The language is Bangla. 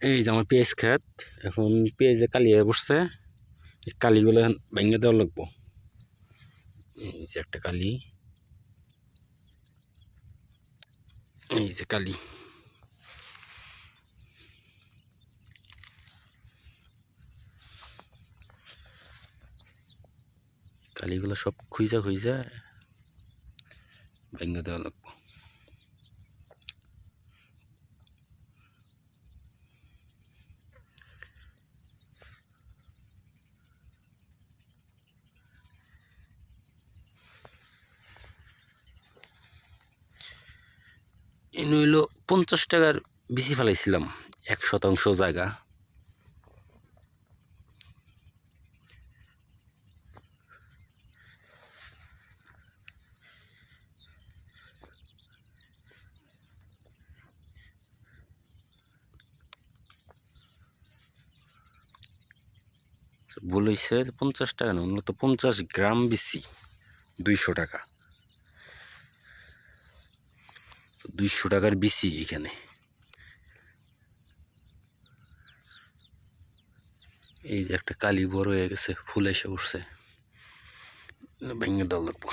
এই যে আমার পেঁয়াজ খেত এখন পেঁয়াজে কালি হয়ে বসছে এই কালিগুলো ভেঙে দেওয়া লাগবো। এই যে একটা কালি। এই যে কালি। কালিগুলো সব খুঁজা খুঁজা ভেঙে দেওয়া লাগবো। এনে হইল পঞ্চাশ টাকার বেশি ফেলাইছিলাম, এক শতাংশ জায়গা। বলেছে পঞ্চাশ টাকা না অন্য তো পঞ্চাশ গ্রাম বেশি, দুইশো টাকা। দুইশো টাকার বেশি এখানে। এই যে একটা কালি বড় হয়ে গেছে, ফুল এসে উঠছে। ভেঙে দেওয়া লাগবো।